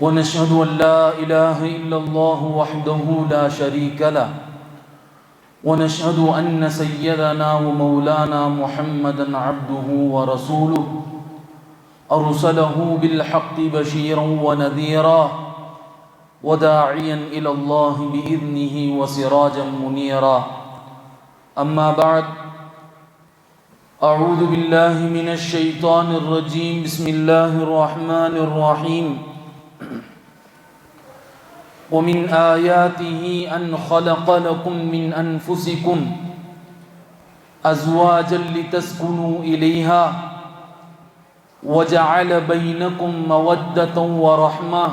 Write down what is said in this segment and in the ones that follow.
ونشهد أن لا إله إلا الله وحده لا شريك له. ونشهد أن سيدنا ومولانا محمدا عبده ورسوله. أرسله بالحق بشيرا ونذيرا وداعيا إلى الله بإذنه وسراجا منيرا. أما بعد أعوذ بالله من الشيطان الرجيم. بسم الله الرحمن الرحيم. ومن آياته أن خلق لكم من أنفسكم أزواجا لتسكنوا إليها وجعل بينكم مودة ورحمة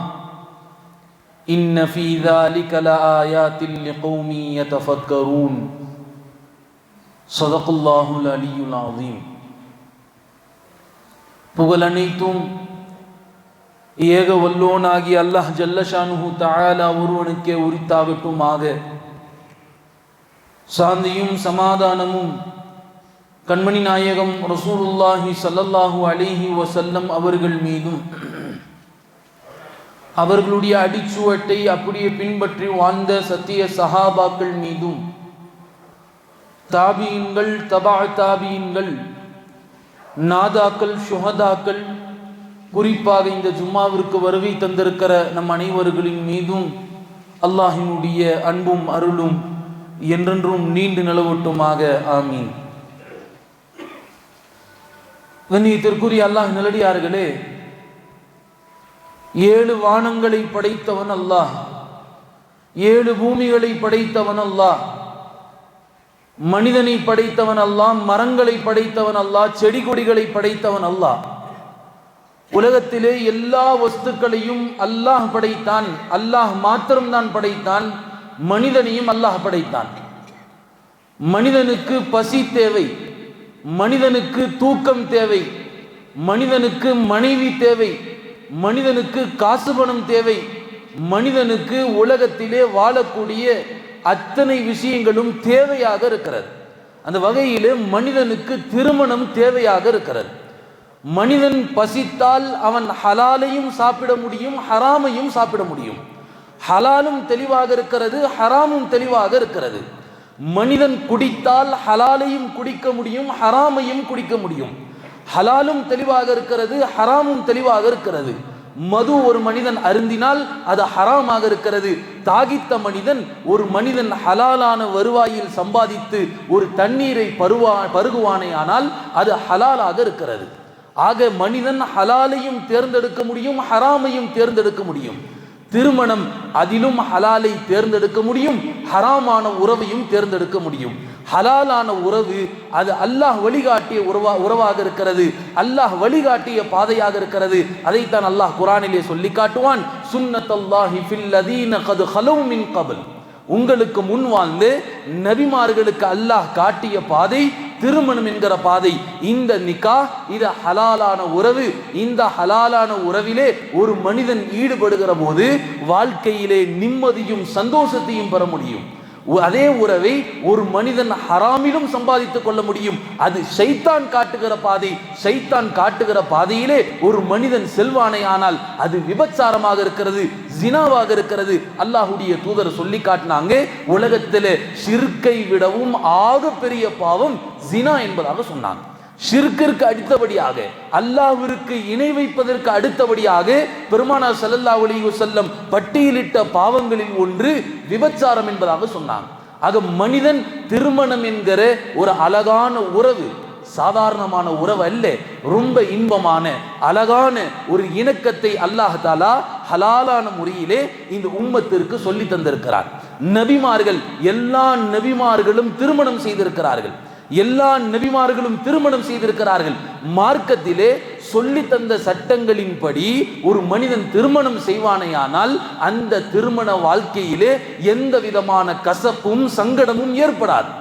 إن في ذلك لآيات لقوم يتفكرون صدق الله العلي العظيم புகழனைத்தும் ஏக வல்லோனாகி அல்லாஹ் ஜல்லஷானு தாயாலா ஒருவனுக்கே உரித்தாகட்டுமாக. சாந்தியும் சமாதானமும் கண்மணி நாயகம் ரசூலுல்லாஹி சல்லல்லாஹு அலிஹி வசல்லம் அவர்கள் மீதும். அவர்களுடைய அடிச்சுவட்டை அப்படியே பின்பற்றி வாழ்ந்த சத்திய சஹாபாக்கள் மீதும். தாபியன்கள் தபா தாபியன்கள் நாதாக்கள் சுஹதாக்கள் குறிப்பாக இந்த ஜும்மாவிற்கு வருகை தந்திருக்கிற நம் அனைவர்களின் மீதும் அல்லாஹினுடைய அன்பும் அருளும் என்றென்றும் நீண்டு நிலவட்டுமாக. ஆமீன். கண்ணியத்திற்குரிய அல்லாஹ் நிலடியார்களே ஏழு வானங்களை படைத்தவன் அல்லாஹ் ஏழு பூமிகளை படைத்தவன் அல்லாஹ் மனிதனை படைத்தவன் அல்லாஹ் மரங்களை படைத்தவன் அல்லாஹ் செடி கொடிகளை படைத்தவன் அல்லாஹ். உலகத்திலே எல்லா வஸ்துக்களையும் அல்லாஹ் படைத்தான் அல்லாஹ் மாத்திரம்தான் படைத்தான் மனிதனையும் அல்லாஹ் படைத்தான். மனிதனுக்கு பசி தேவை மனிதனுக்கு தூக்கம் தேவை மனிதனுக்கு மனைவி தேவை மனிதனுக்கு காசு பணம் தேவை மனிதனுக்கு உலகத்திலே வாழக்கூடிய அத்தனை விஷயங்களும் தேவையாக இருக்கிறது. அந்த வகையிலே மனிதனுக்கு திருமணம் தேவையாக இருக்கிறது. மனிதன் பசித்தால் அவன் ஹலாலையும் சாப்பிட முடியும் ஹராமையும் சாப்பிட முடியும். ஹலாலும் தெளிவாக இருக்கிறது ஹராமும் தெளிவாக இருக்கிறது. மனிதன் குடித்தால் ஹலாலையும் குடிக்க முடியும் ஹராமையும் குடிக்க முடியும். ஹலாலும் தெளிவாக இருக்கிறது ஹராமும் தெளிவாக இருக்கிறது. மது ஒரு மனிதன் அருந்தினால் அது ஹராமாக இருக்கிறது. தாகித்த மனிதன் ஒரு மனிதன் ஹலாலான வருவாயில் சம்பாதித்து ஒரு தண்ணீரை பருவா பருகுவானே ஆனால் அது ஹலாலாக இருக்கிறது. ஆக மனிதன் ஹலாலையும் தேர்ந்தெடுக்க முடியும் ஹராமையும் தேர்ந்தெடுக்க முடியும். திருமணம் அதிலும் ஹலாலை தேர்ந்தெடுக்க முடியும் ஹராமான உறவையும் தேர்ந்தெடுக்க முடியும். ஹலாலான உறவு அது அல்லாஹ் வழிகாட்டிய உறவா உறவாக இருக்கிறது. அல்லாஹ் வழிகாட்டிய பாதையாக இருக்கிறது. அதைத்தான் அல்லாஹ் குரானிலே சொல்லி காட்டுவான் சுன்னத்தல்லாஹி ஃபில்லதீன கது ஹலோ மின் கபல். உங்களுக்கு முன் வாழ்ந்து நபிமார்களுக்கு அல்லாஹ் காட்டிய பாதை திருமணம் என்கிற பாதை. இந்த நிக்கா இது ஹலாலான உறவு. இந்த ஹலாலான உறவிலே ஒரு மனிதன் ஈடுபடுகிற போது வாழ்க்கையிலே நிம்மதியும் சந்தோஷத்தையும் பெற முடியும். அதே உறவை ஒரு மனிதன் ஹராமிலும் சம்பாதித்துக் கொள்ள முடியும். அது சைத்தான் காட்டுகிற பாதை. சைத்தான் காட்டுகிற பாதையிலே ஒரு மனிதன் செல்வானை ஆனால் அது விபச்சாரமாக இருக்கிறது ஜினாவாக இருக்கிறது. அல்லாஹுடைய தூதர் சொல்லி காட்டினாங்க உலகத்தில் சிறுக்கை விடவும் ஆக பெரிய பாவம் ஜினா என்பதாக சொன்னாங்க. ஷிர்கிற்கு அடுத்தபடியாக அல்லாஹிற்கு இணை வைப்பதற்கு அடுத்தபடியாக பெருமானார் சல்லல்லா அலைஹி செல்லம் பட்டியலிட்ட பாவங்களில் ஒன்று விபச்சாரம் என்பதாக சொன்னாங்க. ஆக மனிதன் திருமணம் என்கிற ஒரு அழகான உறவு சாதாரணமான உறவு அல்ல ரொம்ப இன்பமான அழகான ஒரு இணக்கத்தை அல்லாஹ் தாலா ஹலாலான முறையிலே இந்த உம்மத்திற்கு சொல்லி தந்திருக்கிறார். நபிமார்கள் எல்லா நபிமார்களும் திருமணம் செய்திருக்கிறார்கள். எல்லா நபிமார்களும் திருமணம் செய்திருக்கிறார்கள். மார்க்கத்திலே சொல்லி தந்த சட்டங்களின்படி ஒரு மனிதன் திருமணம் செய்வானேயானால் அந்த திருமண வாழ்க்கையிலே எந்த விதமான கசப்பும் சங்கடமும் ஏற்படாது.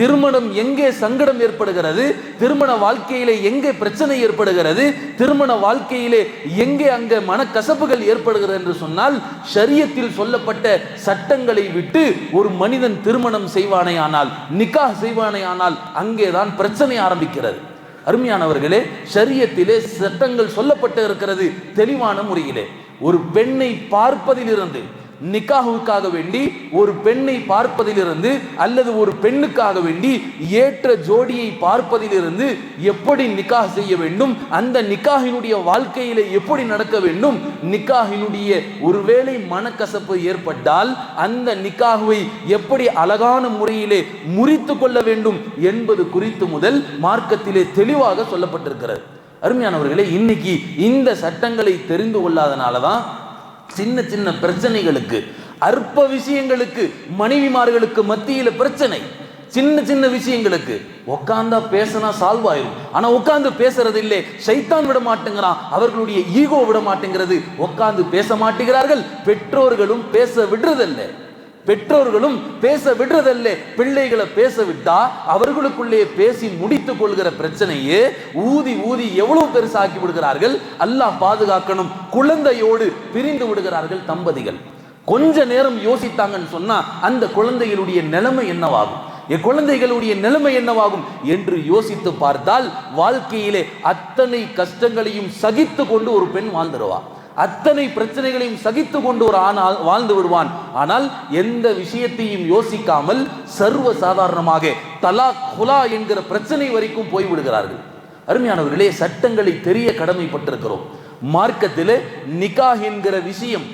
திருமணம் எங்கே சங்கடம் ஏற்படுகிறது? திருமண வாழ்க்கையிலே எங்கே பிரச்சனை ஏற்படுகிறது? திருமண வாழ்க்கையிலே எங்கே அங்கே மனக்கசப்புகள் ஏற்படுகிறது என்று சொன்னால் ஷரியத்தில் சொல்லப்பட்ட சட்டங்களை விட்டு ஒரு மனிதன் திருமணம் செய்வானே ஆனால் நிக்காக செய்வானே ஆனால் அங்கேதான் பிரச்சனை ஆரம்பிக்கிறது. அருமையானவர்களே ஷரியத்திலே சட்டங்கள் சொல்லப்பட்டு இருக்கிறது தெளிவான முறையிலே. ஒரு பெண்ணை பார்ப்பதிலிருந்து நிக்காஹுக்காக வேண்டி ஒரு பெண்ணை பார்ப்பதிலிருந்து அல்லது ஒரு பெண்ணுக்காக வேண்டி ஏற்ற ஜோடியை பார்ப்பதிலிருந்து எப்படி நிக்காஹ் செய்ய வேண்டும்? அந்த நிக்காகினுடைய வாழ்க்கையிலே எப்படி நடக்க வேண்டும்? நிக்காகினுடைய ஒருவேளை மனக்கசப்பு ஏற்பட்டால் அந்த நிக்காகுவை எப்படி அழகான முறையிலே முறித்து கொள்ள வேண்டும் என்பது குறித்து முதல் மார்க்கத்திலே தெளிவாக சொல்லப்பட்டிருக்கிறது. அருமையானவர்களே இன்னைக்கு இந்த சட்டங்களை தெரிந்து கொள்ளாதனால தான் சின்ன சின்ன பிரச்சனைகளுக்கு அற்ப விஷயங்களுக்கு மனைவிமார்களுக்கு மத்தியில் பிரச்சனை. சின்ன சின்ன விஷயங்களுக்கு. உட்காந்தா பேசினா சால்வ் ஆயிரும். ஆனா உட்காந்து பேசுறது இல்லை சைத்தான் விட மாட்டேங்கிறான். அவர்களுடைய ஈகோ விட மாட்டேங்கிறது. உட்காந்து பேச மாட்டேங்கிறார்கள். பெற்றோர்களும் பேச விடுறதில்லை. பெற்றோர்களும் பேச விடுறதல்ல. பிள்ளைகளை பேச விட்டா அவர்களுக்குள்ளே பேசி முடித்துக் கொள்கிற பிரச்சனையே ஊதி ஊதி எவ்வளவு பெருசாக்கி விடுகிறார்கள்? அல்லாஹ் பாதுகாக்கணும். குழந்தையோடு பிரிந்து விடுகிறார்கள் தம்பதிகள். கொஞ்ச நேரம் யோசித்தாங்கன்னு சொன்னா அந்த குழந்தைகளுடைய நிலைமை என்னவாகும்? என் குழந்தைகளுடைய நிலைமை என்னவாகும் என்று யோசித்து பார்த்தால் வாழ்க்கையிலே அத்தனை கஷ்டங்களையும் சகித்து கொண்டு ஒரு பெண் வாழ்ந்துருவா. அத்தனை பிரச்சனைகளையும் சகித்து கொண்டு ஒரு ஆனால் வாழ்ந்து விடுவான் ஆனால் எந்த விஷயத்தையும் யோசிக்காமல் சர்வ சாதாரணமாக தலா ஹுலா என்கிற பிரச்சனை வரைக்கும் போய்விடுகிறார்கள் அருமையானவர்களே சட்டங்களை தெரிய கடமைப்பட்டிருக்கிறோம். மார்க்கத்தில் நிகாஹ் என்கிற விஷயம்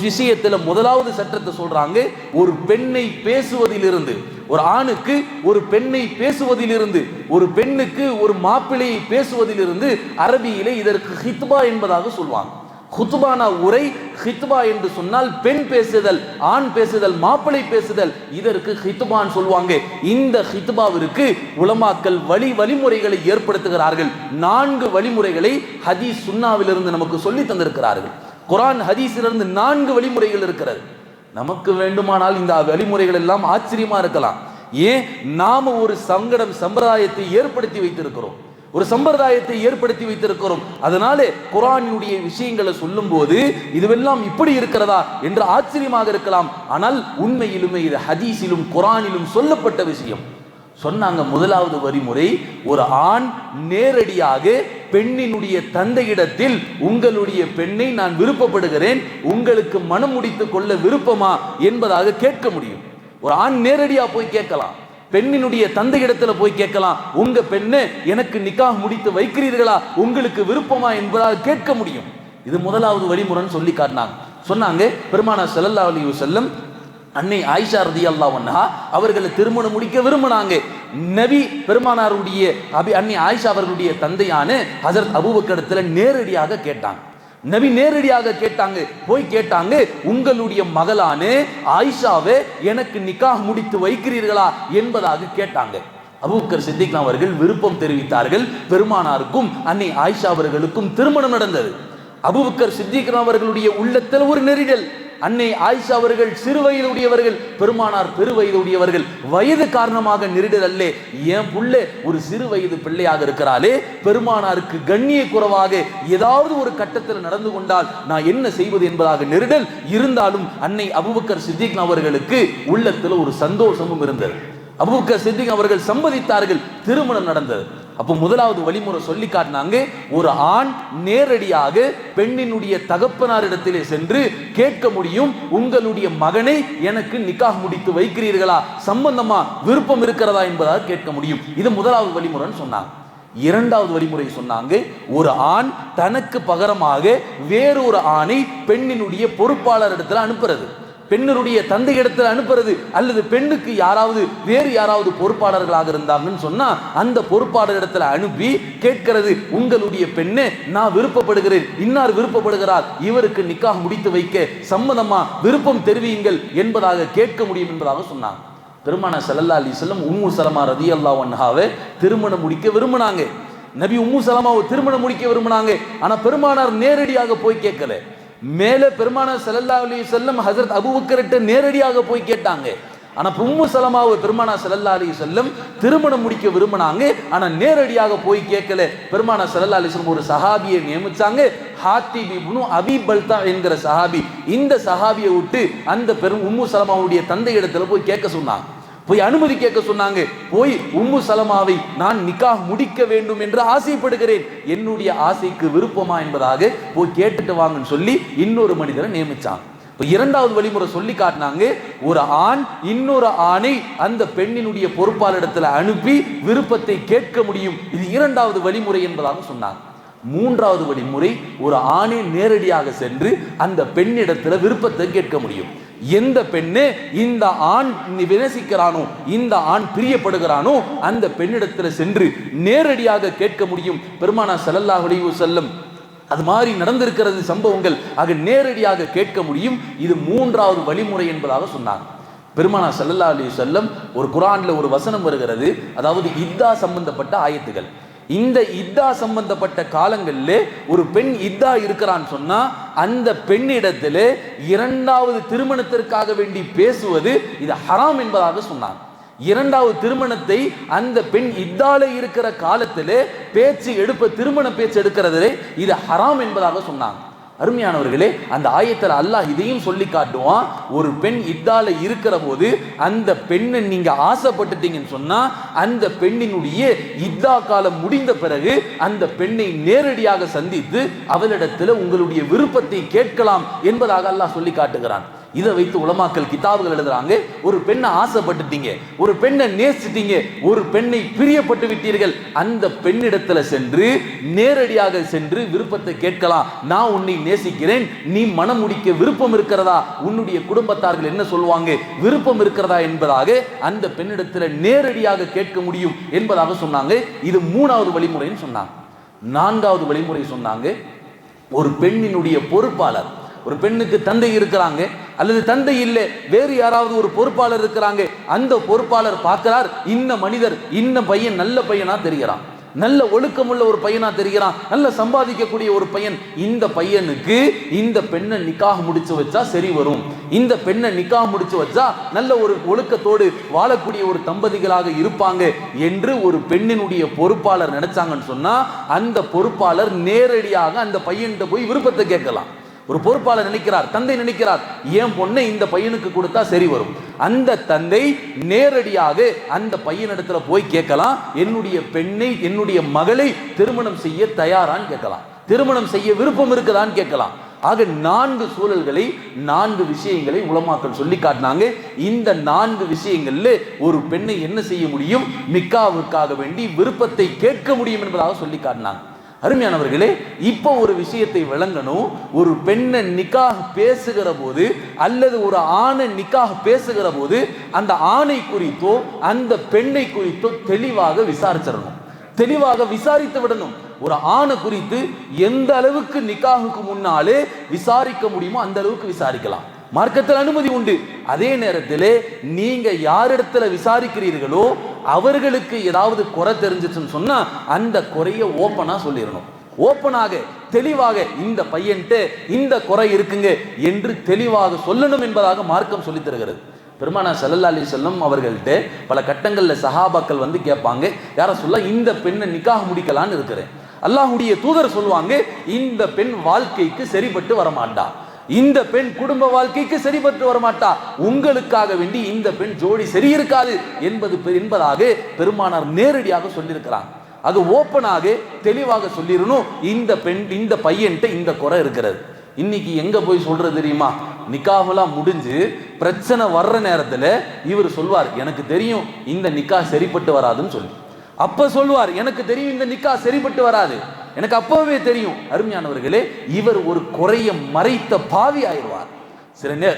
விஷயத்தில் முதலாவது சட்டத்தை சொல்றாங்க. ஒரு பெண்ணை பேசுவதிலிருந்து ஒரு ஆணுக்கு ஒரு பெண்ணை பேசுவதிலிருந்து ஒரு பெண்ணுக்கு ஒரு மாப்பிள்ளையை பேசுவதிலிருந்து அரபியிலே இதற்கு ஹித்பா என்பதாக சொல்வாங்க. ஹுத்பானா உரை ஹித்துபா என்று சொன்னால் பெண் பேசுதல் ஆண் பேசுதல் மாப்பிளை பேசுதல் இதற்கு ஹித்துபான்னு சொல்லுவாங்க. இந்த ஹித்துபாவிற்கு உலமாக்கல் வழி வழிமுறைகளை ஏற்படுத்துகிறார்கள். நான்கு வழிமுறைகளை ஹதீஸ் சுன்னாவிலிருந்து நமக்கு சொல்லி தந்திருக்கிறார்கள். குரான் ஹதீஸிலிருந்து நான்கு வழிமுறைகள் இருக்கிறது. நமக்கு வேண்டுமானால் இந்த வழிமுறைகள் எல்லாம் ஆச்சரியமா இருக்கலாம். ஏன்? நாம ஒரு சங்கடம் சம்பிரதாயத்தை ஏற்படுத்தி வைத்திருக்கிறோம். ஒரு சம்பிரதாயத்தை ஏற்படுத்தி வைத்திருக்கிறோம். அதனாலே குரானினுடைய விஷயங்களை சொல்லும் போது இதுவெல்லாம் இப்படி இருக்கிறதா என்று ஆச்சரியமாக இருக்கலாம். ஆனால் உண்மையிலுமே இது ஹதீஸிலும் குரானிலும் சொல்லப்பட்ட விஷயம். சொன்னாங்க முதலாவது வரிமுறை ஒரு ஆண் நேரடியாக பெண்ணினுடைய தந்தையிடத்தில் உங்களுடைய பெண்ணை நான் விருப்பப்படுகிறேன் உங்களுக்கு மனம் முடித்துக் கொள்ள விருப்பமா? என்பதாக கேட்க முடியும். ஒரு ஆண் நேரடியாக போய் கேட்கலாம். பெண்ணினுடைய தந்தை இடத்துல போய் கேட்கலாம் உங்க பெண்ணு எனக்கு நிக்காக முடித்து வைக்கிறீர்களா? உங்களுக்கு விருப்பமா என்பதாக கேட்க முடியும். இது முதலாவது வழிமுறைன்னு சொல்லி காட்டினாங்க. சொன்னாங்க பெருமானா செல்லல்லா அலி செல்லம் அன்னை ஆயிஷா ரதி அல்லாவன்னா அவர்களை திருமணம் முடிக்க விரும்பினாங்க. நபி பெருமானாருடைய அபி அன்னை ஆயிஷா அவர்களுடைய தந்தையான ஹசரத் அபுபக்கடத்துல நேரடியாக கேட்டாங்க. நபி நேரடியாக கேட்டாங்க போய் கேட்டாங்க உங்களுடைய மகளானு ஆயிஷாவை எனக்கு நிக்காக முடித்து வைக்கிறீர்களா? என்பதாக கேட்டாங்க. அபூக்கர் சித்திக் அவர்கள் விருப்பம் தெரிவித்தார்கள். பெருமானாருக்கும் அன்னை ஆயிஷா அவர்களுக்கும் திருமணம் நடந்தது. அபுபக்கர் சித்திக் அவர்களுடைய உள்ளத்தில் ஒரு நெறிகள் அன்னை ஆயிஷா அவர்கள் சிறு வயதுடையவர்கள் பெருமானார் பெரு வயதுடையவர்கள் வயது காரணமாக நெருடல் அல்லே என் புள்ளே ஒரு சிறு வயது பிள்ளையாக இருக்கிறாளே பெருமானாருக்கு கண்ணிய குறைவாக ஏதாவது ஒரு கட்டத்தில் நடந்து கொண்டால் நான் என்ன செய்வது என்பதாக நெருடல் இருந்தாலும் அன்னை அபுபக்கர் சித்திக் அவர்களுக்கு உள்ளத்தில் ஒரு சந்தோஷமும் இருந்தது. அபுபக்கர் சித்திக் அவர்கள் சம்மதித்தார்கள் திருமணம் நடந்தது. அப்போ முதலாவது வழிமுறை சொல்லி காட்டினாங்க ஒரு ஆண் நேரடியாக பெண்ணினுடைய தகப்பனாரிடத்திலே சென்று கேட்க முடியும் உங்களுடைய மகனை எனக்கு நிக்காக முடித்து வைக்கிறீர்களா? சம்பந்தமா விருப்பம் இருக்கிறதா என்பதாக கேட்க முடியும். இது முதலாவது வழிமுறைன்னு சொன்னாங்க. இரண்டாவது வழிமுறை சொன்னாங்க ஒரு ஆண் தனக்கு பகரமாக வேறொரு ஆணை பெண்ணினுடைய பொறுப்பாளர் இடத்துல அனுப்புறது. பெண்ணுடைய தந்தை இடத்துல அனுப்புறது அல்லது பெண்ணுக்கு யாராவது வேறு யாராவது பொறுப்பாளர்களாக இருந்தாங்கன்னு சொன்னா அந்த பொறுப்பாளர் இடத்துல அனுப்பி கேட்கிறது உங்களுடைய பெண்ணு நான் விருப்பப்படுகிறேன். இன்னார் விருப்பப்படுகிறார்? இவருக்கு நிக்காக முடித்து வைக்க சம்மதமா? விருப்பம் தெரிவியுங்கள் என்பதாக கேட்க முடியும் என்பதாக சொன்னாங்க. பெருமான சல்லல்லா அலி செல்லம் உம்மு சலமா ரதி அல்லா ஒன்ஹாவை திருமணம் முடிக்க விரும்பினாங்க. நபி உம்மு சலமாவை திருமணம் முடிக்க விரும்பினாங்க. ஆனா பெருமானார் நேரடியாக போய் கேட்கல. மேலே பெருமானார் சல்லல்லா அலி செல்லம் ஹசரத் அபுபக்கர்கிட்ட நேரடியாக போய் கேட்டாங்க. ஆனால் உம்மு சலமாவை பெருமானா சல்லல்லா அலி செல்லம் திருமணம் முடிக்க விரும்பினாங்க. ஆனால் நேரடியாக போய் கேட்கல. பெருமானா சல்லல்லா அலி செல்லம் ஒரு சஹாபியை நியமிச்சாங்க. ஹாத்தி பிபுனு அபி பல்தா என்கிற சஹாபி. இந்த சஹாபியை விட்டு அந்த பெரும் உம்மு சலமாவுடைய தந்தை இடத்துல போய் கேட்க சொன்னாங்க. போய் அனுமதி கேட்க சொன்னாங்க. போய் உம்மு சலமாவை நான் நிக்காக முடிக்க வேண்டும் என்று ஆசைப்படுகிறேன். என்னுடைய ஆசைக்கு விருப்பமா என்பதாக போய் கேட்டுட்டு வாங்கன்னு சொல்லி இன்னொரு மனிதரை நியமிச்சாங்க. இப்போ இரண்டாவது வழிமுறை சொல்லி காட்டினாங்க. ஒரு ஆண் இன்னொரு ஆணை அந்த பெண்ணினுடைய பொறுப்பாளரிடத்துல அனுப்பி விருப்பத்தை கேட்க முடியும். இது இரண்டாவது வழிமுறை என்பதாக சொன்னாங்க. மூன்றாவது வழிமுறை ஒரு ஆணை நேரடியாக சென்று அந்த பெண்ணிடத்துல விருப்பத்தை கேட்க முடியும். எந்த பெண்ணு இந்த ஆண் வினசிக்கிறானோ இந்த ஆண் பிரியப்படுகிறானோ அந்த பெண்ணிடத்துல சென்று நேரடியாக கேட்க முடியும். பெருமானா ஸல்லல்லாஹு செல்லும் அது மாதிரி நடந்திருக்கிறது சம்பவங்கள். ஆக நேரடியாக கேட்க முடியும். இது மூன்றாவது வழிமுறை என்பதாக சொன்னாங்க. பெருமானா செல்லல்லா அலி செல்லம் ஒரு குரான்ல ஒரு வசனம் வருகிறது. அதாவது இத்தா சம்பந்தப்பட்ட ஆயத்துகள். இந்த இத்தா சம்பந்தப்பட்ட காலங்களில் ஒரு பெண் இத்தா இருக்கிறான்னு சொன்னா அந்த பெண்ணிடத்தில் இரண்டாவது திருமணத்திற்காக வேண்டி பேசுவது இது ஹராம் என்பதாக சொன்னார் இரண்டாவது திருமணத்தை அந்த பெண் இத்தால இருக்கிற காலத்திலே பேச்சு எடுப்ப திருமண பேச்சு எடுக்கிறதுலே இது ஹராம் என்பதாக சொன்னாங்க. அருமையானவர்களே அந்த ஆயத்தில் அல்லாஹ் இதையும் சொல்லி காட்டுவான். ஒரு பெண் இத்தால இருக்கிற போது அந்த பெண்ணை நீங்க ஆசைப்பட்டுட்டீங்கன்னு சொன்னா அந்த பெண்ணினுடைய இத்தா காலம் முடிந்த பிறகு அந்த பெண்ணை நேரடியாக சந்தித்து அவளிடத்தில் உங்களுடைய விருப்பத்தை கேட்கலாம் என்பதாக அல்லாஹ் சொல்லி காட்டுகிறான். இதை வைத்து உலமாக்கல் கிதாபுகள் எழுதுறாங்க. ஒரு பெண்ணை ஆசைப்பட்டுட்டீங்க ஒரு பெண்ணை நேசிட்டீங்க ஒரு பெண்ணை பிரியப்பட்டு விட்டீர்கள். அந்த பெண்ணிடத்துல சென்று நேரடியாக சென்று விருப்பத்தை கேட்கலாம். நான் உன்னை நேசிக்கிறேன் நீ மனம் முடிக்க விருப்பம் இருக்கிறதா? உன்னுடைய குடும்பத்தார்கள் என்ன சொல்லுவாங்க? விருப்பம் இருக்கிறதா என்பதாக அந்த பெண்ணிடத்துல நேரடியாக கேட்க முடியும் என்பதாக சொன்னாங்க. இது மூணாவது வழிமுறைன்னு சொன்னாங்க. நான்காவது வழிமுறை சொன்னாங்க. ஒரு பெண்ணினுடைய பொறுப்பாளர் ஒரு பெண்ணுக்கு தந்தை இருக்கிறாங்க அல்லது தந்தை இல்லை வேறு யாராவது ஒரு பொறுப்பாளர் இருக்கிறாங்க அந்த பொறுப்பாளர் பார்க்கிறார் இன்ன மனிதர் இன்ன பையன் நல்ல பையனா தெரிகிறான். நல்ல ஒழுக்கமுள்ள ஒரு பையனா தெரிகிறான் நல்ல சம்பாதிக்கக்கூடிய ஒரு பையன். இந்த பையனுக்கு இந்த பெண்ணை நிக்காக முடிச்சு வச்சா சரி வரும். இந்த பெண்ணை நிக்காக முடிச்சு வச்சா நல்ல ஒரு ஒழுக்கத்தோடு வாழக்கூடிய ஒரு தம்பதிகளாக இருப்பாங்க என்று ஒரு பெண்ணினுடைய பொறுப்பாளர் நினைச்சாங்கன்னு சொன்னா அந்த பொறுப்பாளர் நேரடியாக அந்த பையன்கிட்ட போய் விருப்பத்தை கேட்கலாம். ஒரு பொறுப்பாளர் நினைக்கிறார் தந்தை நினைக்கிறார் என் பொண்ணை இந்த பையனுக்கு கொடுத்தா சரி வரும். அந்த தந்தை நேரடியாக அந்த பையனிடத்துல போய் கேட்கலாம் என்னுடைய பெண்ணை என்னுடைய மகளை திருமணம் செய்ய தயாரான்னு கேட்கலாம். திருமணம் செய்ய விருப்பம் இருக்குதான்னு கேட்கலாம். ஆக நான்கு சூழல்களை நான்கு விஷயங்களை உலமாக்கள் சொல்லி காட்டினாங்க. இந்த நான்கு விஷயங்கள்ல ஒரு பெண்ணை என்ன செய்ய முடியும்? நிக்காவுக்காக வேண்டி விருப்பத்தை கேட்க முடியும் என்பதாக சொல்லி காட்டினாங்க. அருமையானவர்களே இப்போ ஒரு விஷயத்தை விளங்கணும். ஒரு பெண்ணை நிக்காக பேசுகிற போது அல்லது ஒரு ஆணை நிக்காக பேசுகிற போது அந்த ஆணை குறித்தோ அந்த பெண்ணை குறித்தோ தெளிவாக விசாரிச்சிடணும். தெளிவாக விசாரித்து விடணும். ஒரு ஆணை குறித்து எந்த அளவுக்கு நிக்காகுக்கு முன்னாலே விசாரிக்க முடியுமோ அந்த அளவுக்கு விசாரிக்கலாம். மார்க்கத்தில் அனுமதி உண்டு. அதே நேரத்தில் நீங்க யாரிடத்துல விசாரிக்கிறீர்களோ அவர்களுக்கு ஏதாவது குறை தெரிஞ்சிச்சுன்னு சொன்னா அந்த குறைய ஓப்பனா சொல்லிடணும் ஓப்பனாக தெளிவாக இந்த பையன்ட்டு இந்த குறை இருக்குங்க என்று தெளிவாக சொல்லணும் என்பதாக மார்க்கம் சொல்லித் தருகிறது. பெருமானா சல்லல்லா அலி செல்லம் அவர்கள்ட்ட பல கட்டங்களில் சஹாபாக்கள் வந்து கேட்பாங்க யார சொல்ல இந்த பெண்ணை நிக்காக முடிக்கலான்னு இருக்கிறேன். அல்லாஹுடைய தூதர் சொல்லுவாங்க இந்த பெண் வாழ்க்கைக்கு சரிபட்டு வரமாட்டா. இந்த பெண் குடும்ப வாழ்க்கைக்கு சரிபட்டு வரமாட்டா? உங்களுக்காக வேண்டி இந்த பெண் ஜோடி சரி இருக்காது என்பது என்பதாக பெருமானார் நேரடியாக சொல்லியிருக்கிறார். அது ஓப்பனாக தெளிவாக சொல்லிடணும். இந்த பெண் இந்த பையன்ட்ட இந்த குறை இருக்கிறது. இன்னைக்கு எங்க போய் சொல்றது தெரியுமா? நிக்காவெல்லாம் முடிஞ்சு பிரச்சனை வர்ற நேரத்தில் இவர் சொல்வார் எனக்கு தெரியும் இந்த நிக்கா சரிப்பட்டு வராதுன்னு சொல்லி. அப்ப சொல்லுவார் எனக்கு தெரியும் இந்த நிக்கா சரிப்பட்டு வராது. எனக்கு அப்பவே தெரியும். அருமையானவர்களே இவர் ஒரு குறைய மறைத்த பாவி ஆயிடுவார். சில நே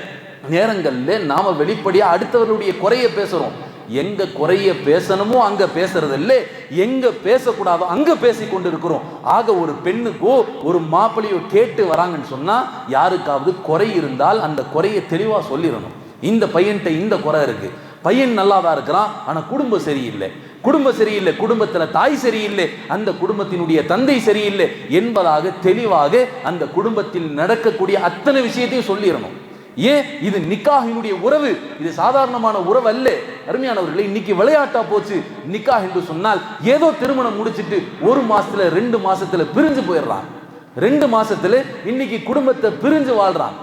நேரங்களில் நாம வெளிப்படையா அடுத்தவர்களுடைய குறைய பேசுறோம். எங்க குறைய பேசணுமோ அங்க பேசுறது இல்லை எங்க பேசக்கூடாதோ அங்க பேசி கொண்டு இருக்கிறோம் ஆக ஒரு பெண்ணுக்கோ ஒரு மாப்பிள்ளையோ கேட்டு வராங்கன்னு சொன்னா யாருக்காவது குறை இருந்தால் அந்த குறையை தெளிவா சொல்லிடணும். இந்த பையன்கிட்ட இந்த குறை இருக்கு. பையன் நல்லா தான் இருக்கிறான் ஆனா குடும்பம் சரியில்லை. குடும்பம் சரியில்லை குடும்பத்துல தாய் சரியில்லை அந்த குடும்பத்தினுடைய தந்தை சரியில்லை என்பதாக தெளிவாக அந்த குடும்பத்தில் நடக்கக்கூடிய அத்தனை விஷயத்தையும் சொல்லிடணும். ஏன்? இது நிக்காஹினுடைய உறவு. இது சாதாரணமான உறவு அல்ல. அருமையானவர்களே இன்னைக்கு விளையாட்டா போச்சு. நிக்காஹ் என்று சொன்னால் ஏதோ திருமணம் முடிச்சிட்டு ஒரு மாசத்துல ரெண்டு மாசத்துல பிரிஞ்சு போயிடுறான். ரெண்டு மாசத்துல இன்னைக்கு குடும்பத்தை பிரிஞ்சு வாழ்றான்.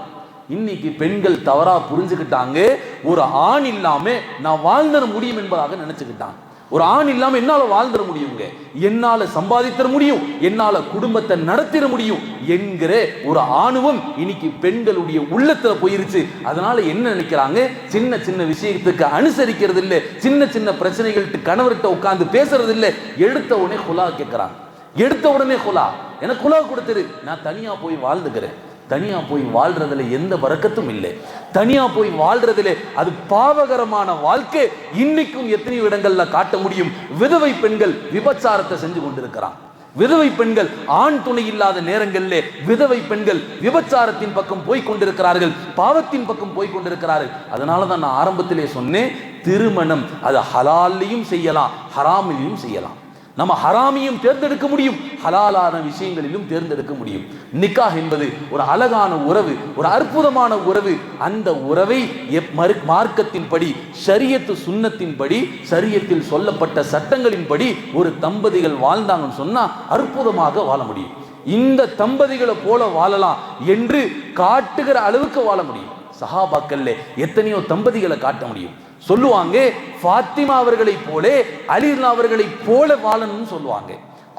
இன்னைக்கு பெண்கள் தவறா புரிஞ்சுக்கிட்டாங்க. ஒரு ஆண் இல்லாம நான் வாழ்ந்துட முடியும் என்பதாக நினைச்சுக்கிட்டான். ஒரு ஆண் இல்லாம என்னால வாழ்ந்துட முடியுங்க? என்னால சம்பாதித்திட முடியும்? என்னால குடும்பத்தை நடத்திட முடியும்? என்கிற ஒரு ஆணுவம் இன்னைக்கு பெண்களுடைய உள்ளத்துல போயிருச்சு. அதனால என்ன நினைக்கிறாங்க? சின்ன சின்ன விஷயத்துக்கு அனுசரிக்கிறது இல்ல சின்ன சின்ன பிரச்சனைகள்ட்டு கணவர்கிட்ட உட்காந்து பேசுறது இல்ல எடுத்த உடனே குலா கேட்கிறாங்க எடுத்த உடனே குலா எனக்கு குலா கொடுத்துரு. நான் தனியா போய் வாழ்ந்துக்கிறேன். தனியாக போய் வாழ்றதுல எந்த வரக்கத்தும் இல்லை. தனியாக போய் வாழ்றதுல அது பாவகரமான வாழ்க்கை இன்னைக்கும் எத்தனையோ இடங்களில் காட்ட முடியும். விதவை பெண்கள் விபச்சாரத்தை செஞ்சு கொண்டிருக்கிறான். விதவை பெண்கள் ஆண் துணை இல்லாத நேரங்களிலே விதவை பெண்கள் விபச்சாரத்தின் பக்கம் போய் கொண்டிருக்கிறார்கள். பாவத்தின் பக்கம் போய் கொண்டிருக்கிறார்கள். அதனால தான் நான் ஆரம்பத்திலே சொன்னேன் திருமணம் அது ஹலால்லையும் செய்யலாம் ஹராமிலையும் செய்யலாம். நம்ம ஹராமியும் தேர்ந்தெடுக்க முடியும். ஹலாலான விஷயங்களிலும் தேர்ந்தெடுக்க முடியும். நிக்காஹ் என்பது ஒரு அழகான உறவு ஒரு அற்புதமான உறவு. அந்த உறவை எப்- மறு மார்க்கத்தின்படி சரியத்து சுண்ணத்தின்படி சரியத்தில் சொல்லப்பட்ட சட்டங்களின்படி ஒரு தம்பதிகள் வாழ்ந்தாங்கன்னு சொன்னா அற்புதமாக வாழ முடியும். இந்த தம்பதிகளை போல வாழலாம் என்று காட்டுகிற அளவுக்கு வாழ முடியும். சஹாபாக்கள்ல எத்தனையோ தம்பதிகளை காட்ட முடியும். சொல்லுவாங்க ஃபாத்திமா அவர்களை போலே அலிர்லா அவர்களை போல வாழணும்னு சொல்லுவாங்க.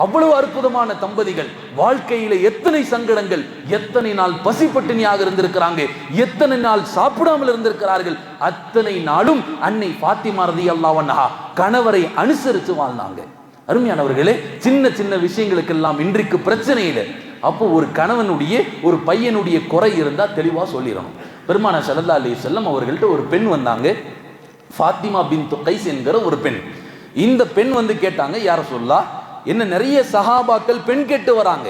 அவ்வளவு அற்புதமான தம்பதிகள் வாழ்க்கையில எத்தனை சங்கடங்கள் எத்தனை நாள் பசிப்பட்டினியாக இருந்திருக்கிறாங்க எத்தனை நாள் சாப்பிடாமல் இருந்திருக்கிறார்கள் அத்தனை நாளும் அன்னை பாத்திமா ரதி அல்லாவண்ணா கணவரை அனுசரித்து வாழ்ந்தாங்க. அருமையானவர்களே சின்ன சின்ன விஷயங்களுக்கெல்லாம் இன்றைக்கு பிரச்சனை இல்லை அப்போ ஒரு கணவனுடைய ஒரு பையனுடைய குறை இருந்தா தெளிவா சொல்லிடணும். பெருமான சல்லா அலி செல்லம் அவர்கள்ட்ட ஒரு பெண் வந்தாங்க. ஃபாத்திமா பின் துக்கைஸ் என்கிற ஒரு பெண். இந்த பெண் வந்து கேட்டாங்க யார சொல்லா என்ன நிறைய சஹாபாக்கள் பெண் கேட்டு வராங்க.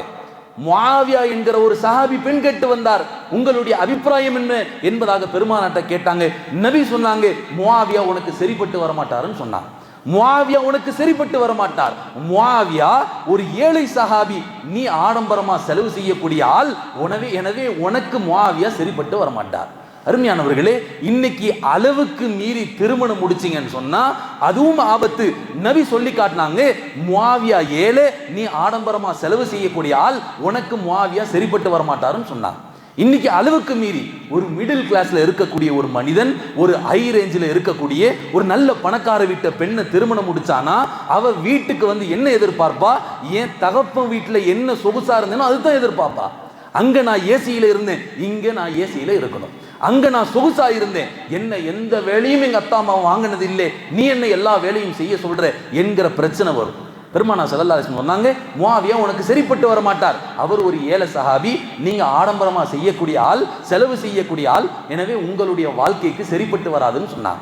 முஆவியா என்கிற ஒரு சஹாபி பெண் கேட்டு வந்தார். உங்களுடைய அபிப்பிராயம் என்ன? என்பதாக பெருமானாட்ட கேட்டாங்க. நபி சொன்னாங்க முஆவியா உனக்கு சரிப்பட்டு வரமாட்டாருன்னு சொன்னாங்க. முவாவியா உனக்கு சரிப்பட்டு வரமாட்டார். முவாவியா ஒரு ஏழை சஹாபி நீ ஆடம்பரமா செலவு செய்யக்கூடிய ஆள் உணவே எனவே உனக்கு முவாவியா சரிப்பட்டு வரமாட்டார். அருமையானவர்களே இன்னைக்கு அளவுக்கு மீறி திருமணம் முடிச்சிங்கன்னு சொன்னா அதுவும் ஆபத்து. நபி சொல்லி காட்டினாங்க முவாவியா ஏழை நீ ஆடம்பரமா செலவு செய்யக்கூடிய ஆள் உனக்கு முவாவியா சரிப்பட்டு வரமாட்டாருன்னு சொன்னாங்க. இன்னைக்கு அளவுக்கு மீறி ஒரு மிடில் கிளாஸ்ல இருக்கக்கூடிய ஒரு மனிதன் ஒரு ஹை ரேஞ்சில் இருக்கக்கூடிய ஒரு நல்ல பணக்கார வீட்டை பெண்ணை திருமணம் முடிச்சானா அவ வீட்டுக்கு வந்து என்ன எதிர்பார்ப்பா? என் தகப்பன் வீட்டில் என்ன சொகுசா இருந்தேனோ அதுதான் எதிர்பார்ப்பா. அங்க நான் ஏசியில இருந்தேன் இங்க நான் ஏசியில இருக்கணும். அங்க நான் சொகுசா இருந்தேன் என்ன எந்த வேலையும் எங்க அப்பா அம்மா வாங்கினது இல்லை நீ என்ன எல்லா வேலையும் செய்ய சொல்ற? என்கிற பிரச்சனை வரும். பெருமானா சல்லல்லா அலிஸ்லம் சொன்னாங்க முஆவியா உனக்கு சரிப்பட்டு வர மாட்டார் அவர் ஒரு ஏழை சஹாபி நீங்க ஆடம்பரமா செய்யக்கூடிய ஆள் செலவு செய்யக்கூடிய ஆள் எனவே உங்களுடைய வாழ்க்கைக்கு சரிப்பட்டு வராதுன்னு சொன்னாங்க.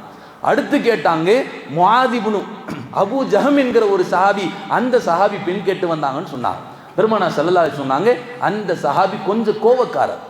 அடுத்து கேட்டாங்க முஆதிபுனு அபு ஜஹம் என்கிற ஒரு சஹாபி அந்த சஹாபி பெண் கேட்டு வந்தாங்கன்னு சொன்னாங்க. பெருமானா சல்லல்லா சொன்னாங்க அந்த சஹாபி கொஞ்சம் கோவக்காரர்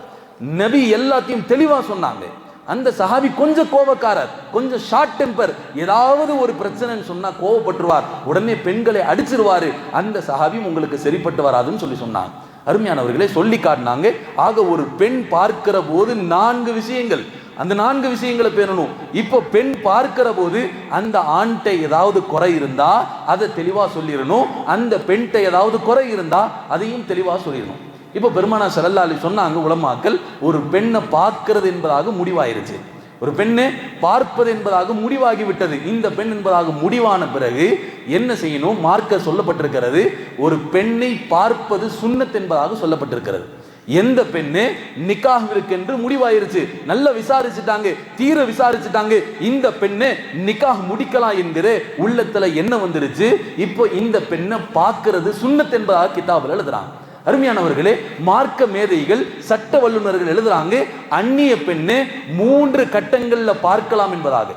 நபி எல்லாத்தையும் தெளிவா சொன்னாங்க அந்த சஹாபி கொஞ்சம் கோபக்காரர் கொஞ்சம் ஷார்ட் டெம்பர் ஏதாவது ஒரு பிரச்சனைன்னு சொன்னா கோவப்பட்டுருவார். உடனே பெண்களை அடிச்சிருவாரு. அந்த சஹாபியும் உங்களுக்கு சரிப்பட்டு வராதுன்னு சொல்லி சொன்னாங்க. அருமையானவர்களே சொல்லி காட்டினாங்க. ஆக ஒரு பெண் பார்க்கிற போது நான்கு விஷயங்கள். அந்த நான்கு விஷயங்களை பேணணும். இப்போ பெண் பார்க்கிற போது அந்த ஆண்கிட்ட ஏதாவது குறை இருந்தா அதை தெளிவா சொல்லிடணும். அந்த பெண்கிட்ட ஏதாவது குறை இருந்தா அதையும் தெளிவா சொல்லிடணும். இப்போ பெருமானா சல்லல்லா அலி சொன்னாங்க உலமாக்கள் ஒரு பெண்ணை பார்க்கிறது என்பதாக முடிவாயிருச்சு. ஒரு பெண்ணை பார்ப்பது என்பதாக முடிவாகி விட்டது இந்த பெண் என்பதாக முடிவான பிறகு என்ன செய்யணும்? மார்க்க சொல்லப்பட்டிருக்கிறது ஒரு பெண்ணை பார்ப்பது சுண்ணத் என்பதாக சொல்லப்பட்டிருக்கிறது. எந்த பெண்ணு? நிக்காஹிற்கென்று முடிவாயிருச்சு. நல்லா விசாரிச்சுட்டாங்க தீர விசாரிச்சுட்டாங்க. இந்த பெண்ணு நிக்காஹ் முடிக்கலாம் என்கிற உள்ளத்துல என்ன வந்துருச்சு? இப்போ இந்த பெண்ணை பார்க்கறது சுண்ணத் என்பதாக கிதாபில் எழுதுறாங்க. அருமையானவர்களே மார்க்க மேதைகள் சட்ட வல்லுநர்கள் எழுதுறாங்க அந்நிய பெண்ணை மூன்று கட்டங்களில் பார்க்கலாம் என்பதாக.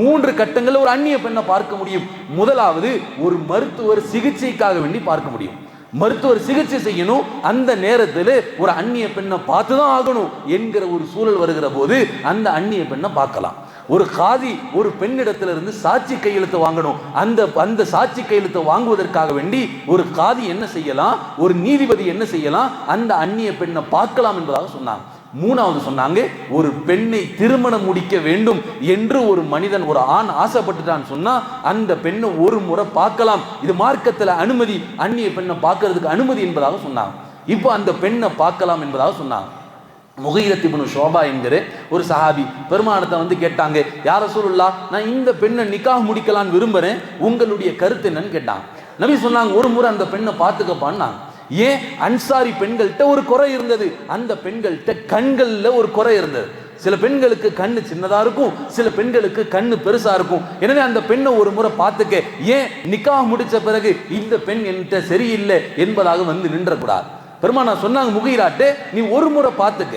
மூன்று கட்டங்களில் ஒரு அந்நிய பெண்ணை பார்க்க முடியும். முதலாவது ஒரு மருத்துவர் சிகிச்சைக்காக வேண்டி பார்க்க முடியும். மருத்துவர் சிகிச்சை செய்யணும் அந்த நேரத்தில் ஒரு அந்நிய பெண்ணை பார்த்து தான் ஆகணும் என்கிற ஒரு சூழல் வருகிற போது அந்த அந்நிய பெண்ணை பார்க்கலாம். ஒரு காதி ஒரு பெண்ணிடத்துல இருந்து சாட்சி கையெழுத்து வாங்கணும். அந்த அந்த சாட்சி கையெழுத்தை வாங்குவதற்காக வேண்டி ஒரு காதி என்ன செய்யலாம்? ஒரு நீதிபதி என்ன செய்யலாம்? அந்த அந்நிய பெண்ணை பார்க்கலாம் என்பதாக சொன்னாங்க. மூணாவது சொன்னாங்க ஒரு பெண்ணை திருமணம் முடிக்க வேண்டும் என்று ஒரு மனிதன் ஒரு ஆண் ஆசைப்பட்டுட்டான்னு சொன்னா அந்த பெண்ணை ஒரு முறை பார்க்கலாம். இது மார்க்கத்தில் அனுமதி அந்நிய பெண்ணை பார்க்கறதுக்கு அனுமதி என்பதாக சொன்னாங்க. இப்போ அந்த பெண்ணை பார்க்கலாம் என்பதாக சொன்னாங்க. முகைரத்திபுனு ஷோபா என்கிற ஒரு சஹாபி பெருமானத்தை வந்து கேட்டாங்க யார சொல்லலா நான் இந்த பெண்ணை நிக்காக முடிக்கலான்னு விரும்புகிறேன் உங்களுடைய கருத்து என்னன்னு கேட்டாங்க. நபி சொன்னாங்க ஒரு முறை அந்த பெண்ணை பார்த்துக்கப்பான்னாங்க ஏன்? அன்சாரி பெண்கள்கிட்ட ஒரு குறை இருந்தது. அந்த பெண்கள்கிட்ட கண்கள்ல ஒரு குறை இருந்தது. சில பெண்களுக்கு கண்ணு சின்னதாக இருக்கும் சில பெண்களுக்கு கண்ணு பெருசாக இருக்கும். எனவே அந்த பெண்ணை ஒரு முறை பார்த்துக்க. ஏன்? நிக்காக முடிச்ச பிறகு இந்த பெண் என்கிட்ட சரியில்லை என்பதாக வந்து நின்றக்கூடாது. பெருமானா சொன்னாங்க முகையிலாட்டு நீ ஒரு முறை பார்த்துக்க.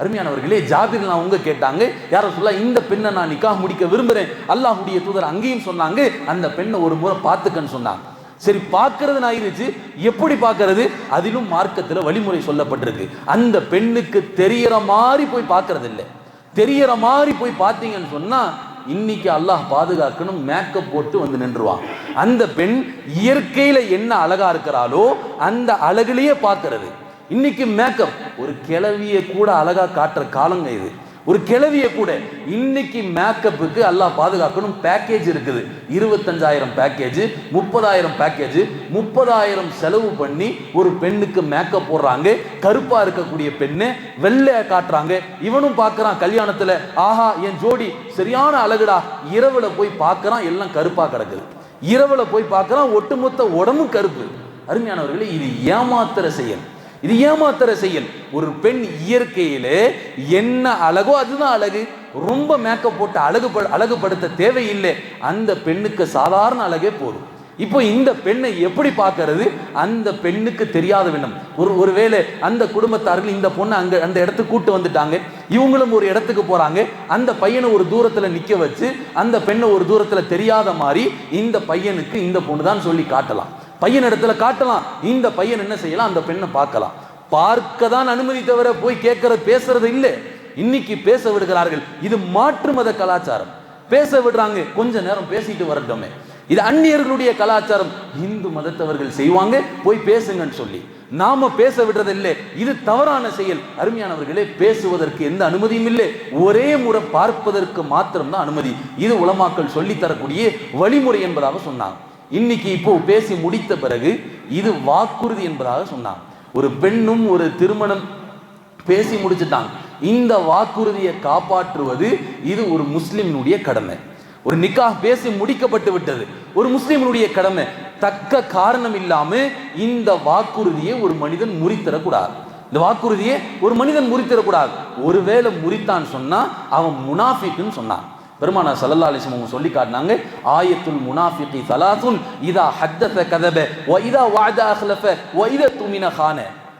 அருமையானவர்களே ஜாபிர் நான் உங்க கேட்டாங்க யாரும் சொல்ல இந்த பெண்ணை நான் நிக்காக முடிக்க விரும்புறேன். அல்லாஹுடைய தூதர் அங்கேயும் சொன்னாங்க அந்த பெண்ணை ஒரு முறை பார்த்துக்கன்னு சொன்னாங்க. சரி பார்க்கறது ஆயிருச்சு எப்படி பார்க்கறது? அதிலும் மார்க்கத்தில் வழிமுறை சொல்லப்பட்டிருக்கு. அந்த பெண்ணுக்கு தெரியற மாதிரி போய் பார்க்கறது இல்லை. தெரியற மாதிரி போய் பார்த்தீங்கன்னு சொன்னா இன்னைக்கு அல்லாஹ் பாதுகாக்கணும் மேக்கப் போட்டு வந்து நின்றுவான். அந்த பெண் இயற்கையில என்ன அழகா இருக்கிறாளோ அந்த அழகுலயே பார்க்கறது. இன்னைக்கு மேக்கப் ஒரு கிளவியை கூட அழகா காட்டுற காலங்க இது. ஒரு கிளவிய கூட இன்னைக்கு மேக்கப்புக்கு எல்லாம் பாதுகாக்கணும் பேக்கேஜ் இருக்குது. இருபத்தஞ்சாயிரம் பேக்கேஜ் முப்பதாயிரம் பேக்கேஜ் முப்பதாயிரம் செலவு பண்ணி ஒரு பெண்ணுக்கு மேக்கப் போடுறாங்க. கருப்பா இருக்கக்கூடிய பெண்ணு வெள்ளைய காட்டுறாங்க. இவனும் பார்க்கறான் கல்யாணத்துல ஆஹா என் ஜோடி சரியான அழகுடா. இரவுல போய் பார்க்கறான் எல்லாம் கருப்பா கிடக்குது. இரவுல போய் பார்க்கறான் ஒட்டுமொத்த உடம்பும் கருப்பு. அருமையானவர்களே இது ஏமாத்திர செயல். இது ஏமாத்துற செயல். ஒரு பெண் இயற்கையிலே என்ன அழகோ அதுதான் அழகு. ரொம்ப மேக்கப் போட்டு அழகு அழகுபடுத்த தேவையில்லை. அந்த பெண்ணுக்கு சாதாரண அழகே போதும். இப்போ இந்த பெண்ணை எப்படி பார்க்கறது? அந்த பெண்ணுக்கு தெரியாத விண்ணம். ஒரு ஒருவேளை அந்த குடும்பத்தார்கள் இந்த பொண்ணை அங்கே அந்த இடத்துக்கு கூட்டு வந்துட்டாங்க. இவங்களும் ஒரு இடத்துக்கு போறாங்க. அந்த பையனை ஒரு தூரத்தில் நிற்க வச்சு அந்த பெண்ணை ஒரு தூரத்தில் தெரியாத மாதிரி இந்த பையனுக்கு இந்த பொண்ணு தான் சொல்லி காட்டலாம். பையன் இடத்துல காட்டலாம். இந்த பையன் என்ன செய்யலாம்? அந்த பெண்ணை பார்க்கலாம். பார்க்க தான் அனுமதி தவிர போய் கேட்கறது பேசுறது இல்லை. இன்னைக்கு பேச விடுகிறார்கள். இது மாற்று மத கலாச்சாரம். பேச விடுறாங்க. கொஞ்ச நேரம் பேசிட்டு வரட்டுமே. இது அந்நியர்களுடைய கலாச்சாரம். இந்து மதத்தவர்கள் செய்வாங்க. போய் பேசுங்கன்னு சொல்லி. நாம பேச விடுறதில்லை. இது தவறான செயல். அருமையானவர்களே பேசுவதற்கு எந்த அனுமதியும் இல்லை. ஒரே முறை பார்ப்பதற்கு மாத்திரம்தான் அனுமதி. இது உலமாக்கள் சொல்லி தரக்கூடிய வழிமுறை என்பதாக சொன்னாங்க. இன்னைக்கு இப்போ பேசி முடித்த பிறகு இது வாக்குறுதி என்பதாக சொன்னாங்க. ஒரு பெண்ணும் ஒரு திருமணம் பேசி முடிச்சுட்டாங்க. இந்த வாக்குறுதியை காப்பாற்றுவது இது ஒரு முஸ்லிமினுடைய கடமை. ஒரு நிக்கா பேசி முடிக்கப்பட்டு விட்டது. ஒரு முஸ்லிமினுடைய கடமை. தக்க காரணம் இல்லாம இந்த வாக்குறுதியை ஒரு மனிதன் முறித்தரக்கூடாது. இந்த வாக்குறுதியை ஒரு மனிதன் முறித்தரக்கூடாது. ஒருவேளை முறித்தான் சொன்னா அவன் முனாஃபிக்குன்னு சொன்னான். பெருமான சல்லல்லா அலிஸ்லம் அவங்க சொல்லி காட்டினாங்க ஆயத்துல் முனாஃபிகி சலாசுன் இதா ஹத்தஸ கதப வ இதா வஅத அஹ்லஃப வ இதா துமின ஹான.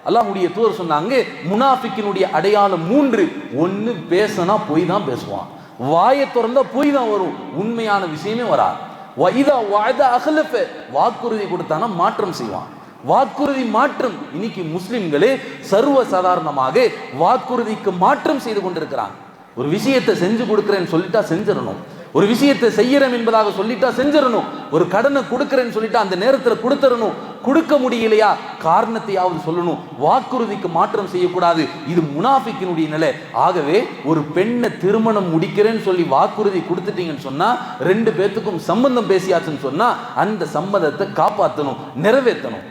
அல்லாஹ்வுடைய தூதர் சொன்னாங்க முனாஃபிக்கினுடைய அடையாளம் மூன்று ஒன்னு பேசினா போய் தான் பேசுவான். வாயை திறந்தா போய் தான் வரும் உண்மையான விஷயமே வராது. வ வாய்தா வஅத அஹ்லஃப வாக்குறுதி கொடுத்தானா மாற்றம் செய்வான். வாக்குறுதி மாற்றம் இன்னைக்கு முஸ்லிம்களே சர்வ சாதாரணமாக வாக்குறுதிக்கு மாற்றம் செய்து கொண்டிருக்கிறாங்க. ஒரு விஷயத்தை செஞ்சு கொடுக்குறேன்னு சொல்லிட்டா செஞ்சிடணும். ஒரு விஷயத்தை செய்யறேன் என்பதாக சொல்லிட்டா செஞ்சிடணும். ஒரு கடனை கொடுக்குறேன்னு சொல்லிட்டா அந்த நேரத்தில் கொடுத்துடணும். கொடுக்க முடியலையா? காரணத்தையாவது சொல்லணும். வாக்குறுதிக்கு மாற்றம் செய்யக்கூடாது. இது முனாஃபிக்கினுடைய நிலை. ஆகவே ஒரு பெண்ணை திருமணம் முடிக்கிறேன்னு சொல்லி வாக்குறுதி கொடுத்துட்டீங்கன்னு சொன்னா ரெண்டு பேர்த்துக்கும் சம்பந்தம் பேசியாச்சுன்னு சொன்னா அந்த சம்மதத்தை காப்பாற்றணும் நிறைவேற்றணும்.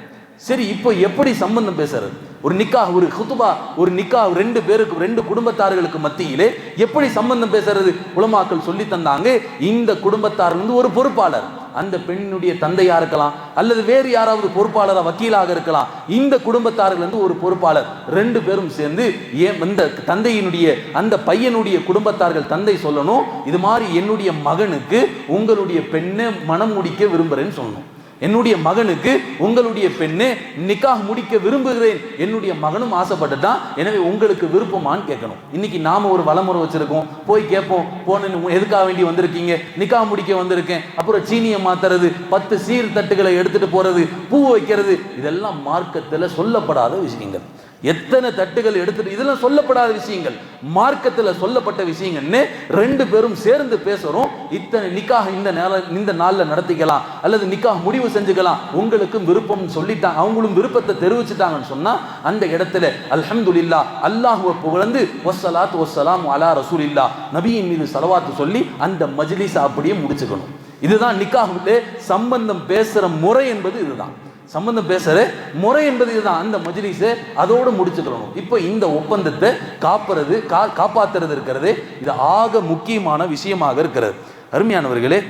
சரி இப்போ எப்படி சம்பந்தம் பேசுறது? ஒரு நிக்கா ஒரு குத்துபா ஒரு நிக்கா ரெண்டு பேருக்கு ரெண்டு குடும்பத்தார்களுக்கு மத்தியிலே எப்படி சம்பந்தம் பேசுறது? உலமாக்கள் சொல்லி தந்தாங்க இந்த குடும்பத்தார் வந்து ஒரு பொறுப்பாளர். அந்த பெண்ணுடைய தந்தையா இருக்கலாம் அல்லது வேறு யாராவது பொறுப்பாளரா வக்கீலாக இருக்கலாம் இந்த குடும்பத்தார்கள் வந்து ஒரு பொறுப்பாளர். ரெண்டு பேரும் சேர்ந்து ஏன் இந்த தந்தையினுடைய அந்த பையனுடைய குடும்பத்தார்கள் தந்தை சொல்லணும் இது மாதிரி என்னுடைய மகனுக்கு உங்களுடைய பெண்ணை மனம் முடிக்க விரும்புறேன்னு சொல்லணும். என்னுடைய மகனுக்கு உங்களுடைய பெண்ணு நிக்காக முடிக்க விரும்புகிறேன். என்னுடைய மகனும் ஆசைப்பட்டுட்டான். எனவே உங்களுக்கு விருப்பமான்னு கேட்கணும். இன்னைக்கு நாம ஒரு வளமுறை வச்சிருக்கோம். போய் கேட்போம். போன எதுக்காக வேண்டி வந்திருக்கீங்க? நிக்கா முடிக்க வந்திருக்கேன். அப்புறம் சீனியை மாத்துறது பத்து சீர் தட்டுகளை எடுத்துட்டு போறது பூ வைக்கிறது இதெல்லாம் மார்க்கத்தில் சொல்லப்படாத விஷயங்கள். எத்தனை தட்டுகள் எடுத்துட்டு இதெல்லாம் சொல்லப்படாத விஷயங்கள். மார்க்கத்தில் சொல்லப்பட்ட விஷயங்கள்னு ரெண்டு பேரும் சேர்ந்து பேசுறோம். இத்தனை நிக்காக இந்த நேர இந்த நாளில் நடத்திக்கலாம். அல்லது நிக்காக முடிவு செஞ்சுக்கலாம். உங்களுக்கும் விருப்பம் சொல்லிட்டாங்க அவங்களும் விருப்பத்தை தெரிவிச்சுட்டாங்கன்னு சொன்னா அந்த இடத்துல அல்ஹம்துலில்லா அல்லாஹுவை புகழ்ந்து ஒசலாத் ஒசலாம் அலா ரசூலில்லா நபியின் மீது செலவாத்து சொல்லி அந்த மஜ்லிஸ் அப்படியே முடிச்சுக்கணும். இதுதான் நிக்காஹுலே சம்பந்தம் பேசுற முறை என்பது இதுதான். சம்பந்தம் பேசுற முறை என்பது இதுதான். அந்த மஜ்லிஸை அதோடு முடிச்சுக்கணும். இப்போ இந்த ஒப்பந்தத்தை காப்புறது கா காப்பாத்துறது இருக்கிறது. இது ஆக முக்கியமான விஷயமாக இருக்கிறது. அருமையானவர்களே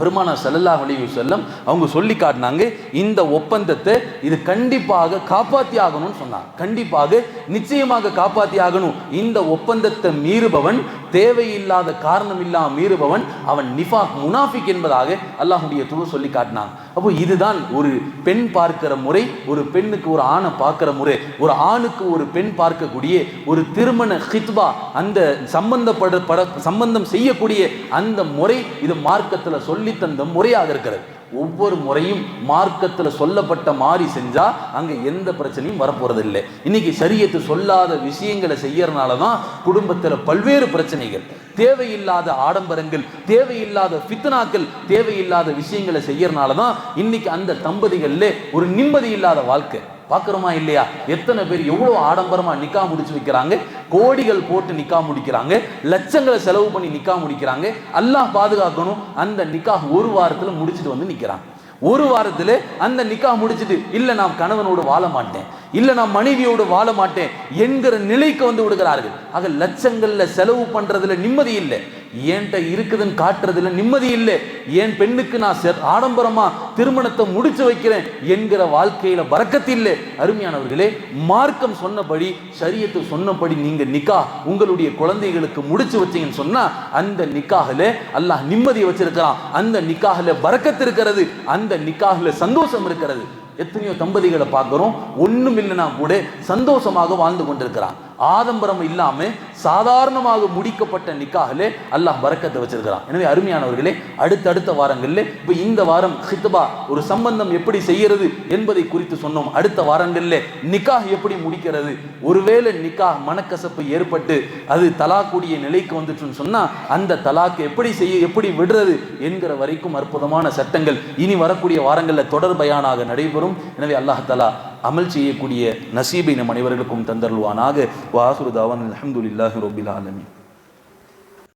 பெருமானா செல்லல்லா அலைஹி செல்லம் அவங்க சொல்லி காட்டினாங்க இந்த ஒப்பந்தத்தை இது கண்டிப்பாக காப்பாத்தி ஆகணும்னு சொன்னாங்க. கண்டிப்பாக நிச்சயமாக காப்பாத்தி ஆகணும். இந்த ஒப்பந்தத்தை மீறுபவன் தேவையில்லாத காரணம் இல்லாமல் மீறுபவன் அவன் நிஃபாக் முனாஃபிக் என்பதாக அல்லாஹுடைய துரு சொல்லி காட்டினாங்க. அப்போ இதுதான் ஒரு பெண் பார்க்கிற முறை ஒரு பெண்ணுக்கு ஒரு ஆணை பார்க்கிற முறை ஒரு ஆணுக்கு ஒரு பெண் பார்க்கக்கூடிய ஒரு திருமண ஹித்பா அந்த சம்பந்தப்பட பட சம்பந்தம் செய்யக்கூடிய அந்த முறை இது மார்க்கத்தில் சொல்லி தந்த முறையாக இருக்கிறது. ஒவ்வொரு முறையும் மார்க்கத்தில் சொல்லப்பட்ட மாதிரி செஞ்சா அங்க எந்த பிரச்சனையும் வரப்போறது இல்லை இன்னைக்கு சரியத்து சொல்லாத விஷயங்களை செய்யறதுனால தான் குடும்பத்தில் பல்வேறு பிரச்சனைகள். தேவையில்லாத ஆடம்பரங்கள் தேவையில்லாத ஃபித்னாக்கள் தேவையில்லாத விஷயங்களை செய்யறதுனால தான் இன்னைக்கு அந்த தம்பதிகளில் ஒரு நிம்மதி இல்லாத வாழ்க்கை. பார்க்குறோமா இல்லையா? எத்தனை பேர் எவ்வளோ ஆடம்பரமாக நிக்கா முடிச்சு வைக்கிறாங்க? கோடிகள் போட்டு நிக்கா முடிக்கிறாங்க. லட்சங்களை செலவு பண்ணி நிக்கா முடிக்கிறாங்க. எல்லாம் பாதுகாக்கணும். அந்த நிக்கா ஒரு வாரத்தில் முடிச்சுட்டு வந்து நிற்கிறாங்க ஒரு வாரத்தில் அந்த நிக்கா முடிச்சுட்டு இல்லை நான் கணவனோடு வாழ மாட்டேன். இல்லை நான் மனைவியோடு வாழ மாட்டேன் என்கிற நிலைக்கு வந்து விடுகிறார்கள். ஆக லட்சங்களில் செலவு பண்ணுறதுல நிம்மதி இல்லை. ஏன்ட்ட இருக்குதுன்னு காட்டுறதுல நிம்மதி இல்லை. என் பெண்ணுக்கு நான் செ- ஆடம்பரமா திருமணத்தை முடிச்சு வைக்கிறேன் என்கிற வாழ்க்கையில வரக்கத்து இல்லை. அருமையானவர்களே மார்க்கம் சொன்னபடி சரியத்து சொன்னபடி நீங்க நிக்கா உங்களுடைய குழந்தைகளுக்கு முடிச்சு வச்சீங்கன்னு சொன்னா அந்த நிக்காகல அல்லாஹ் நிம்மதி வச்சிருக்கிறான். அந்த நிக்காகல பறக்கத்து இருக்கிறது. அந்த நிக்காகல சந்தோஷம் இருக்கிறது. எத்தனையோ தம்பதிகளை பார்க்குறோம். ஒன்றும் இல்லைனா கூட சந்தோஷமாக வாழ்ந்து கொண்டிருக்கிறான். ஆதம்பரம் இல்லாமல் சாதாரணமாக முடிக்கப்பட்ட நிக்காகலே அல்லாஹ் பரக்கத்தை வச்சிருக்கிறான். எனவே அருமையானவர்களே அடுத்தடுத்த வாரங்களில் இப்போ இந்த வாரம் ஹித்பா ஒரு சம்பந்தம் எப்படி செய்யறது என்பதை குறித்து சொன்னோம். அடுத்த வாரங்களில் நிக்காஹ் எப்படி முடிக்கிறது? ஒருவேளை நிக்காஹ் மனக்கசப்பு ஏற்பட்டு அது தலாக்கூடிய நிலைக்கு வந்துட்டுன்னு சொன்னால் அந்த தலாக்கு எப்படி செய்ய எப்படி விடுறது என்கிற வரைக்கும் அற்புதமான சட்டங்கள் இனி வரக்கூடிய வாரங்களில் தொடர்பையானாக நடைபெறும். எனவே அல்லாஹ் தலா அமல் செய்யக்கூடிய நசீபை நம் அனைவர்களுக்கும் தந்தருள்வானாக. வாசுரு தாவான் ரொபில் ஆலமின்.